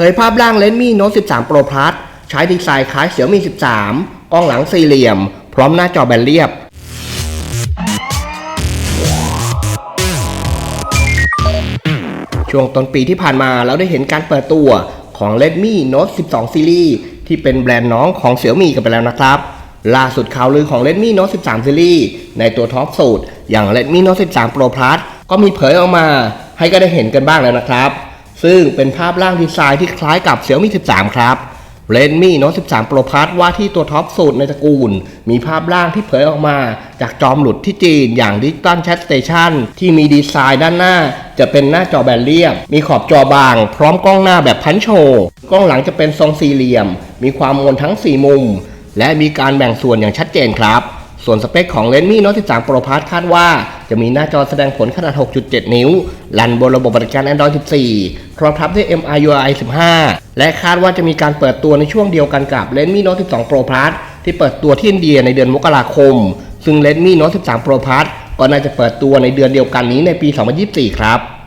ผยภาพร่าง Redmi Note 13 Pro Plus ใช้ดีไซน์คล้าย Xiaomi 13 กล้องหลังสี่เหลี่ยม พร้อมหน้าจอแบนเรียบ ช่วงต้นปีที่ผ่านมาเราได้เห็นการเปิดตัวของ Redmi Note 12 Series ที่เป็นแบรนด์น้องของ Xiaomi กันไปแล้วนะครับ ล่าสุดข่าวลือของ Redmi Note 13 Series ในตัวท็อปสูตรอย่าง Redmi Note 13 Pro Plus ก็มีเผยออกมา ให้ก็ได้เห็นกันบ้างแล้วนะครับ ซึ่งเป็นภาพร่างดีไซน์ที่คล้ายกับ Xiaomi 13 ครับ Redmi Note 13 Pro Plus ว่าที่ตัวท็อปสูตรในตระกูล มีภาพร่างที่เผยออกมา จากจอมหลุดที่จีนอย่าง Digital Chat Station ที่มีดีไซน์ด้านหน้า จะเป็นหน้าจอแบนเรียบ มีขอบจอบาง พร้อมกล้องหน้าแบบพันโชว์กล้องหลังจะเป็นทรงสี่เหลี่ยม มีความมนทั้ง 4 มุม และมีการแบ่งส่วนอย่างชัดเจนครับ ส่วนสเปคของ Redmi Note 13 Pro Plus คาดว่า จะมีหน้าจอแสดงผลขนาด 6.7 นิ้ว ลันบนระบบบริการ Android 14 ครอบทับด้วย MIUI 15 และคาดว่าจะมีการเปิดตัวในช่วงเดียวกันกับ Redmi Note 12 Pro Plus ที่เปิดตัวที่อินเดียในเดือนมกราคม ซึ่ง Redmi Note 13 Pro Plus ก็น่าจะเปิดตัวในเดือนเดียวกันนี้ในปี 2024 ครับ